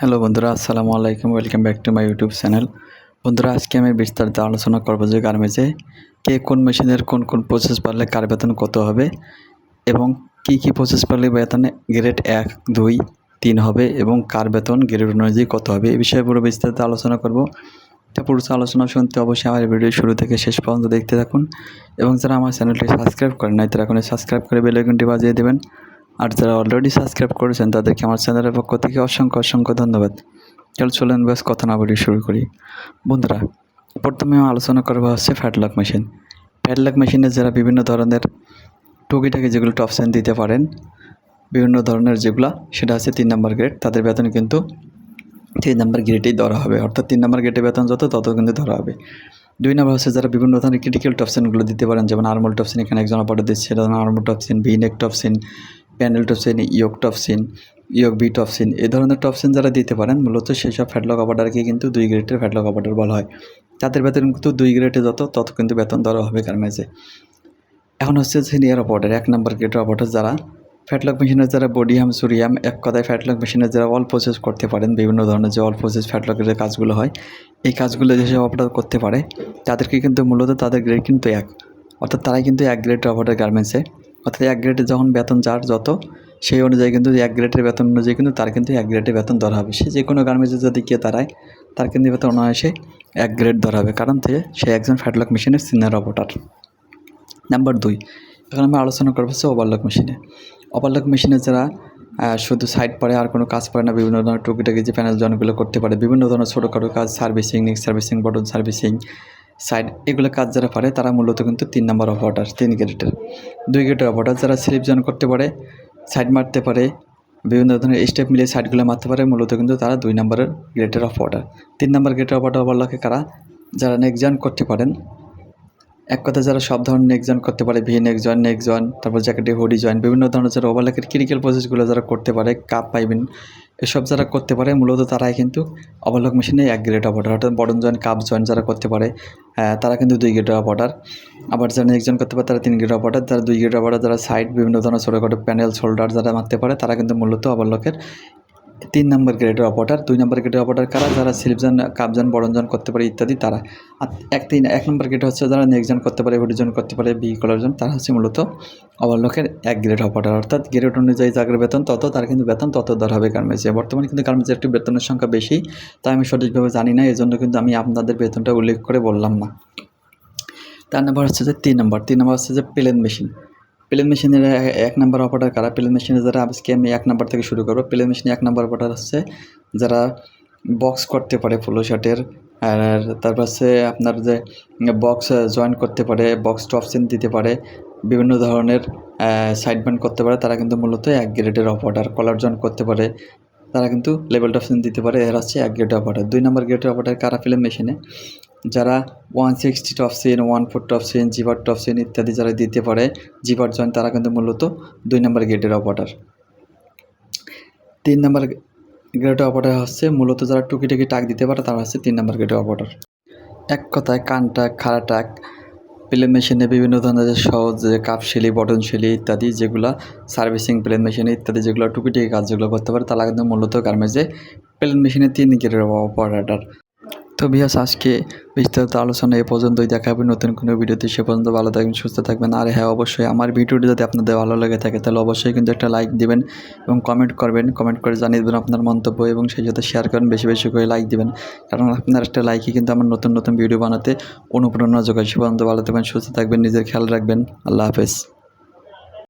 Hello বন্ধুরা, আসসালামু আলাইকুম welcome back to my YouTube channel বন্ধুরা, আজকে আমি বিস্তারিত আলোচনা করব যে গার্মেন্টসে কে কোন মেশিনের কোন কোন প্রসেস পারলে কার বেতন কত হবে এবং কি কি প্রসেস পারলে বেতনে গ্রেড এক, দুই, তিন হবে এবং কার বেতন গ্রেড অনুযায়ী কত হবে এই বিষয়ে পুরো বিস্তারিত আলোচনা করব। তা পুরো আলোচনা শুনতে অবশ্যই আমার ভিডিও শুরু থেকে শেষ পর্যন্ত দেখতে থাকুন এবং যারা আমার চ্যানেলটি সাবস্ক্রাইব করেন নাই, তারা এখন সাবস্ক্রাইব করে বেল আইকনটি বাজিয়ে দেবেন। আর যারা অলরেডি সাবস্ক্রাইব করেছেন তাদেরকে আমার চ্যানেলের পক্ষ থেকে অসংখ্য অসংখ্য ধন্যবাদ। চল, চলেন বেশ কথা না বলি শুরু করি। বন্ধুরা প্রথমে আলোচনা করব হচ্ছে ফ্যাটলক মেশিন ফ্যাটলক মেশিনে যারা বিভিন্ন ধরনের টুকিটাকি যেগুলো টপশন দিতে পারেন, বিভিন্ন ধরনের যেগুলো, সেটা হচ্ছে তিন নম্বর গ্রেড তাদের বেতন কিন্তু তিন নম্বর গ্রেডেই ধরা হবে। অর্থাৎ তিন নম্বর গ্রেডে বেতন যত, তত কিন্তু ধরা হবে। দুই নম্বর হচ্ছে যারা বিভিন্ন ধরনের ক্রিটিক্যাল টপশনগুলো দিতে পারেন, যেমন আর্মল টপসিন এখানে একজন অপারেটর দিচ্ছে সেটা armhole top seam V neck top seam panel top seam yoke top seam yoke B top seam এই ধরনের টপসিন যারা দিতে পারেন, মূলত সেই সব ফ্যাটলক অপারেটারকে কিন্তু দুই গ্রেডের ফ্যাটলক অপারেটর বলা হয়। তাদের বেতন কিন্তু দুই গ্রেডে যত, তত কিন্তু বেতন দেওয়া হবে গার্মেন্টসে এখন হচ্ছে সিনিয়র অপারেটর এক নম্বর গ্রেডের অপারেটর যারা ফ্যাটলক মেশিনের যারা বডিয়াম সুরিয়াম এক কথায় ফ্যাটলক মেশিনের যারা অল প্রসেস করতে পারেন, বিভিন্ন ধরনের যে অল প্রসেস ফ্যাটলকের যে কাজগুলো হয়, এই কাজগুলো যেসব অপারেটর করতে পারে, তাদেরকে কিন্তু মূলত তাদের গ্রেড কিন্তু এক। অর্থাৎ তারাই কিন্তু এক গ্রেড অপারেটর গার্মেন্টসে অর্থাৎ এক গ্রেডে যখন বেতন যার যত, সেই অনুযায়ী কিন্তু এক গ্রেডের বেতন অনুযায়ী কিন্তু তার কিন্তু এক গ্রেডের বেতন ধরা হবে। সে যে কোনো গার্মেন্টসে যদি গিয়ে দাঁড়ায়, তার কিন্তু বেতন অনায়াসে এক গ্রেড ধরা হবে। কারণ থেকে সে একজন ফ্যাটলক মেশিনের সিনিয়র অপারেটর নাম্বার দুই, এখন আমরা আলোচনা করব হচ্ছে ওভারলক মেশিনে। ওভারলক মেশিনে যারা শুধু সাইড পারে আর কোনো কাজ পারে না, বিভিন্ন ধরনের টুকিটাকি যে প্যানেল জয়েন্টগুলো করতে পারে, বিভিন্ন ধরনের ছোটোখাটো কাজ servicing next servicing button servicing side এগুলো কাজ যারা পারে, তারা মূলত কিন্তু তিন নম্বর অপারেটার তিন গ্রেডের দুই গ্রেডের অপারেটার যারা স্লিপ জয়েন করতে পারে সাইড মারতে পারে, বিভিন্ন ধরনের স্টেপ মিলিয়ে সাইডগুলো মারতে পারে, মূলত কিন্তু তারা দুই নম্বরের গ্রেডের অপারেটার তিন নম্বর গ্রেডের অপারেটার ওভারলকে কারা? যারা নেক্সট জয়েন করতে পারেন। এক কথা যারা সব ধরনের নেক জয়েন করতে পারে V neck join neck join তারপর জ্যাকেটে হুডি জয়েন বিভিন্ন ধরনের যারা ওভারলেকের ক্রিটিক্যাল প্রসেসগুলো যারা করতে পারে কাপ পাইবেন এসব যারা করতে পারে, মূলত তারাই কিন্তু অবলক মেশিনে এক গ্রেড অফ অর্ডার অর্থাৎ বটন জয়েন কাপ জয়েন যারা করতে পারে তারা কিন্তু দুই গ্রেড অফ অর্ডার আবার যারা একজন করতে পারে, তারা তিন গ্রেড অফ অর্ডার তারা দুই গ্রেড অফ অর্ডার যারা সাইড বিভিন্ন ধরনের ছোটোখাটো প্যানেল শোল্ডার যারা মারতে পারে, তারা কিন্তু মূলত ওভারলকের তিন নম্বর গ্রেডের অপারেটার দুই নম্বর গ্রেডের অপারেটার কারা? যারা স্লিপজন কাপজন বড়জন করতে পারে ইত্যাদি, তারা। আর এক তিন, এক নম্বর গ্রেড হচ্ছে যারা নেক্সজন করতে পারে হুডিজন করতে পারে বি কলারজন তারা হচ্ছে মূলত ওভারলকের এক গ্রেড অপারেটার অর্থাৎ গ্রেড অনুযায়ী যাদের বেতন, তত তার কিন্তু বেতন তত দর হবে গার্মেন্টসে বর্তমানে কিন্তু গার্মেন্টসে একটু বেতনের সংখ্যা বেশি তাই আমি সঠিকভাবে জানি না এই জন্য কিন্তু আমি আপনাদের বেতনটা উল্লেখ করে বললাম না। তার নম্বর হচ্ছে যে তিন নম্বর তিন নম্বর হচ্ছে যে প্লেন মেশিন প্লেন মেশিনের এক নাম্বার অপারেটার কারা? প্লেন মেশিনে যারা আজকে আমি এক নাম্বার থেকে শুরু করব প্লেন মেশিনে এক নাম্বার অপারেটার হচ্ছে যারা বক্স করতে পারে ফুলো শার্টের আর তারপর হচ্ছে আপনার যে বক্স জয়েন করতে পারে বক্স টপসিন দিতে পারে, বিভিন্ন ধরনের সাইড ব্যান্ড করতে পারে, তারা কিন্তু মূলত এক গ্রেডের অপারেটার কলার জয়েন করতে পারে, তারা কিন্তু লেভেল টপসিন দিতে পারে, এরা হচ্ছে এক গ্রেড অপারেটার দুই নম্বর গ্রেডের অপারেটার কারা? ফিল্ম মেশিনে যারা one sixty top seam one four top seam জিভার top top seam ইত্যাদি যারা দিতে পারে জিভার জয়েন তারা কিন্তু মূলত দুই নম্বর গ্রেডের অপারেটার তিন নম্বর গ্রেডের অপারেটার হচ্ছে মূলত যারা টুকিটাকি টাক দিতে পারে, তারা হচ্ছে তিন নম্বর গ্রেডের অপারেটার এক কথায় কান টাক, খাড়া টাক প্লেন মেশিনে বিভিন্ন ধরনের সহজ যে কাপশিলি বটনশিলি ইত্যাদি যেগুলো সার্ভিসিং প্লেন মেশিনে ইত্যাদি যেগুলো টুকিটাকি কাজ যেগুলো করতে পারে, তারা কিন্তু মূলত গার্মেন্টসে প্লেন মেশিনে তিন গ্রেডের অপারেটার তো বিয়াস আজকে বিস্তারিত আলোচনা এ পর্যন্তই। দেখা হবে নতুন কোনো ভিডিওতে। সে পর্যন্ত ভালো থাকবেন, সুস্থ থাকবেন। আর হ্যাঁ অবশ্যই আমার ভিডিওটি যদি আপনাদের ভালো লেগে থাকে, তাহলে অবশ্যই কিন্তু একটা লাইক দিবেন এবং কমেন্ট করবেন। কমেন্ট করে জানিয়ে দেবেন আপনার মন্তব্য এবং সেই সাথে শেয়ার করেন বেশি বেশি করে লাইক দিবেন। কারণ আপনার একটা লাইকই কিন্তু আমার নতুন নতুন ভিডিও বানাতে অনুপ্রেরণা যোগায়। সে পর্যন্ত ভালো থাকবেন, সুস্থ থাকবেন, নিজের খেয়াল রাখবেন। আল্লাহ হাফেজ।